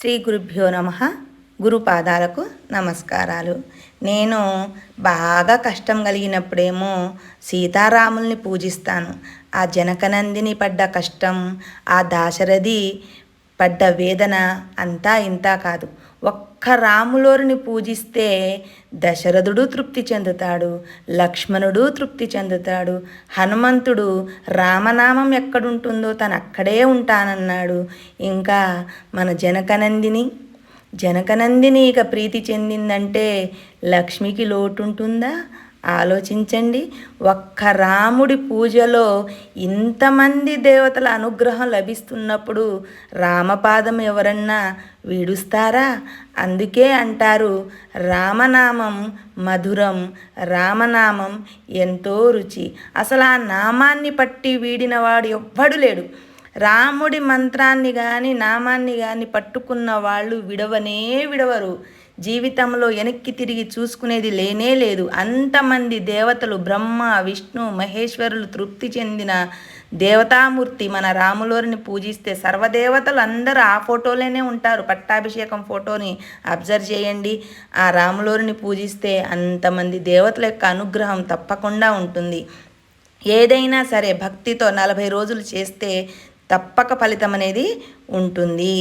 శ్రీ గురుభ్యో నమ. గురుపాదాలకు నమస్కారాలు. నేను బాగా కష్టం కలిగినప్పుడేమో సీతారాముల్ని పూజిస్తాను. ఆ జనకనందిని పడ్డ కష్టం ఆ దాశరథి పడ్డ వేదన అంతా ఇంతా కాదు. ఒక్క రాములోరిని పూజిస్తే దశరథుడు తృప్తి చెందుతాడు లక్ష్మణుడు తృప్తి చెందుతాడు హనుమంతుడు రామనామం ఎక్కడుంటుందో తను అక్కడే ఉంటానన్నాడు. ఇంకా మన జనకనందిని జనకనందిని ఇక ప్రీతి చెందిందంటే లక్ష్మికి లోటు ఉంటుందా ఆలోచించండి. ఒక్క రాముడి పూజలో ఇంతమంది దేవతల అనుగ్రహం లభిస్తున్నప్పుడు రామపాదం ఎవరన్నా వీడుస్తారా? అందుకే అంటారు రామనామం మధురం రామనామం ఎంతో రుచి. అసలు ఆ నామాన్ని పట్టి వీడినవాడు ఎవ్వడు లేడు. రాముడి మంత్రాన్ని కానీ నామాన్ని కానీ పట్టుకున్న వాళ్ళు విడవనే విడవరు. జీవితంలో వెనక్కి తిరిగి చూసుకునేది లేనే లేదు. అంతమంది దేవతలు బ్రహ్మ విష్ణు మహేశ్వరులు తృప్తి చెందిన దేవతామూర్తి మన రాములోరిని పూజిస్తే సర్వదేవతలు అందరూ ఆ ఫోటోలోనే ఉంటారు. పట్టాభిషేకం ఫోటోని అబ్జర్వ్ చేయండి. ఆ రాములోరిని పూజిస్తే అంతమంది దేవతల యొక్క అనుగ్రహం తప్పకుండా ఉంటుంది. ఏదైనా సరే భక్తితో నలభై రోజులు చేస్తే తప్పక ఫలితం అనేది ఉంటుంది.